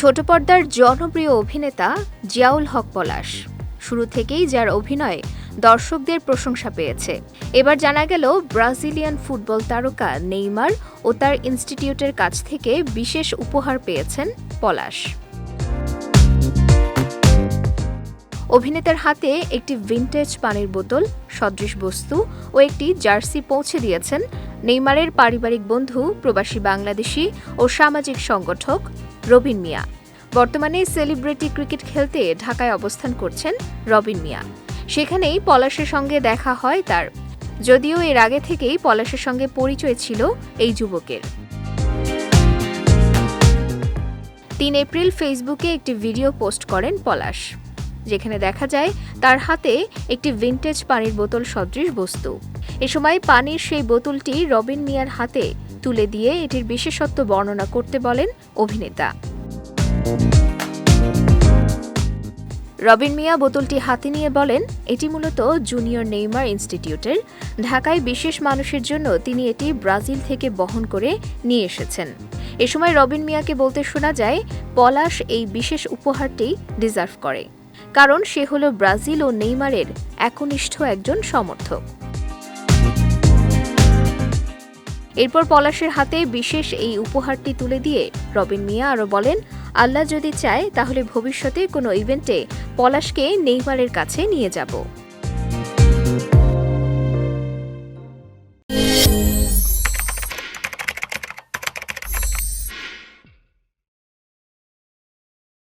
ছোট পর্দার জনপ্রিয় অভিনেতা জিয়াউল হক পলাশ। শুরু থেকেই যার অভিনয় দর্শকদের প্রশংসা পেয়েছে। এবার জানা গেল ব্রাজিলিয়ান ফুটবল তারকা নেইমার ও তার ইনস্টিটিউটের কাছ থেকে বিশেষ উপহার পেয়েছেন পলাশ। অভিনেতার হাতে একটি ভিন্টেজ পানির বোতল, সদৃশ বস্তু ও একটি জার্সি পৌঁছে দিয়েছেন নেইমারের পারিবারিক বন্ধু, প্রবাসী বাংলাদেশি ও সামাজিক সংগঠক রবিন মিয়া। বর্তমানে সেলিব্রিটি ক্রিকেট খেলতে ঢাকায় অবস্থান করছেন রবিন মিয়া। সেখানেই পলাশের সঙ্গে দেখা হয় তার। যদিও এর আগে থেকেই পলাশের সঙ্গে পরিচয় ছিল এই যুবকের। তিন এপ্রিল ফেসবুকে একটি ভিডিও পোস্ট করেন পলাশ। যেখানে দেখা যায় তার হাতে একটি ভিন্টেজ পানির বোতল সদৃশ বস্তু। এ সময় পানির সেই বোতলটি রবিন মিয়ার হাতে তুলে দিয়ে এটির বিশেষত্ব বর্ণনা করতে বলেন অভিনেতা। রবিন মিয়া বোতলটি হাতে নিয়ে বলেন, এটি মূলত জুনিয়র নেইমার ইনস্টিটিউটের। ঢাকায় বিশেষ মানুষের জন্য তিনি এটি ব্রাজিল থেকে বহন করে নিয়ে এসেছেন। এ সময় রবিন মিয়াকে বলতে শোনা যায়, পলাশ এই বিশেষ উপহারটি ডিজার্ভ করে। কারণ সে হল ব্রাজিল ও নেইমারের একনিষ্ঠ একজন সমর্থক। এরপর পলাশের হাতে বিশেষ এই উপহারটি তুলে দিয়ে রবিন মিয়া আরও বলেন, আল্লাহ যদি চায়, তাহলে ভবিষ্যতে কোনো ইভেন্টে পলাশকে নেইমারের কাছে নিয়ে যাব।